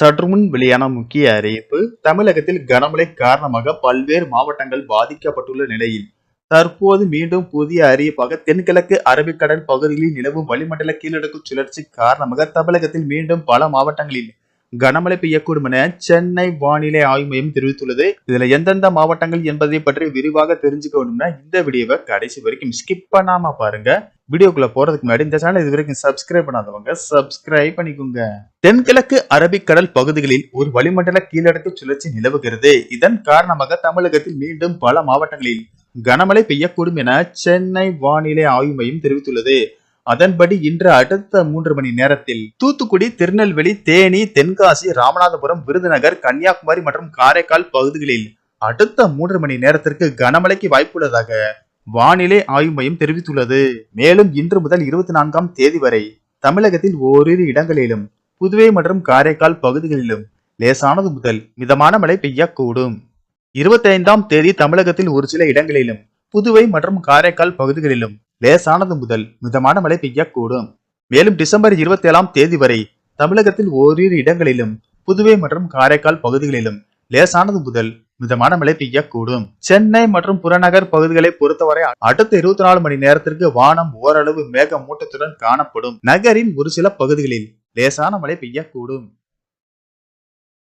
சற்று முன் வெளியான முக்கிய அறிவிப்பு தமிழகத்தில் கனமழை காரணமாக பல்வேறு மாவட்டங்கள் பாதிக்கப்பட்டுள்ள நிலையில் தற்போது மீண்டும் புதிய அறிவிப்பாக தென்கிழக்கு அரபிக்கடல் பகுதிகளில் நிலவும் வளிமண்டல கீழடுக்கு சுழற்சி காரணமாக தமிழகத்தில் மீண்டும் பல மாவட்டங்களில் கனமழை பெய்யக்கூடும் என சென்னை வானிலை ஆய்வு மையம் தெரிவித்துள்ளது. இதுல எந்தெந்த மாவட்டங்கள் என்பதை பற்றி விரிவாக தெரிஞ்சுக்கணும்னா இந்த வீடியோவை கடைசி வரைக்கும் ஸ்கிப் பண்ணாம பாருங்க. வீடியோக்குள்ள போறதுக்கு முன்னாடி இந்த சேனல் இது வரைக்கும் சப்ஸ்கிரைப் பண்ணாதவங்க சப்ஸ்கிரைப் பண்ணிக்கோங்க. தென்கிழக்கு அரபிக்கடல் பகுதிகளில் ஒரு வளிமண்டல கீழடக்கு சுழற்சி நிலவுகிறது. இதன் காரணமாக தமிழகத்தில் மீண்டும் பல மாவட்டங்களில் கனமழை பெய்யக்கூடும் என சென்னை வானிலை ஆய்வு மையம் தெரிவித்துள்ளது. அதன்படி இன்று அடுத்த மூன்று மணி நேரத்தில் தூத்துக்குடி திருநெல்வேலி தேனி தென்காசி ராமநாதபுரம் விருதுநகர் கன்னியாகுமரி மற்றும் காரைக்கால் பகுதிகளில் அடுத்த மூன்று மணி நேரத்திற்கு கனமழைக்கு வாய்ப்புள்ளதாக வானிலை ஆய்வு மையம் தெரிவித்துள்ளது. மேலும் இன்று முதல் இருபத்தி நான்காம் தேதி வரை தமிழகத்தில் ஓரிரு இடங்களிலும் புதுவை மற்றும் காரைக்கால் பகுதிகளிலும் லேசானது முதல் மிதமான மழை பெய்யக்கூடும். இருபத்தைந்தாம் தேதி தமிழகத்தில் ஒரு சில இடங்களிலும் புதுவை மற்றும் காரைக்கால் பகுதிகளிலும் லேசானது முதல் மிதமான மழை பெய்யக்கூடும். மேலும் டிசம்பர் இருபத்தி ஏழாம் தேதி வரை தமிழகத்தில் ஓரிரு இடங்களிலும் புதுவை மற்றும் காரைக்கால் பகுதிகளிலும் லேசானது முதல் மிதமான மழை பெய்யக்கூடும் சென்னை மற்றும் புறநகர் பகுதிகளை பொறுத்தவரை அடுத்த இருபத்தி நாலு மணி நேரத்திற்கு வானம் ஓரளவு மேக மூட்டத்துடன் காணப்படும். நகரின் ஒரு சில பகுதிகளில் லேசான மழை பெய்யக்கூடும்.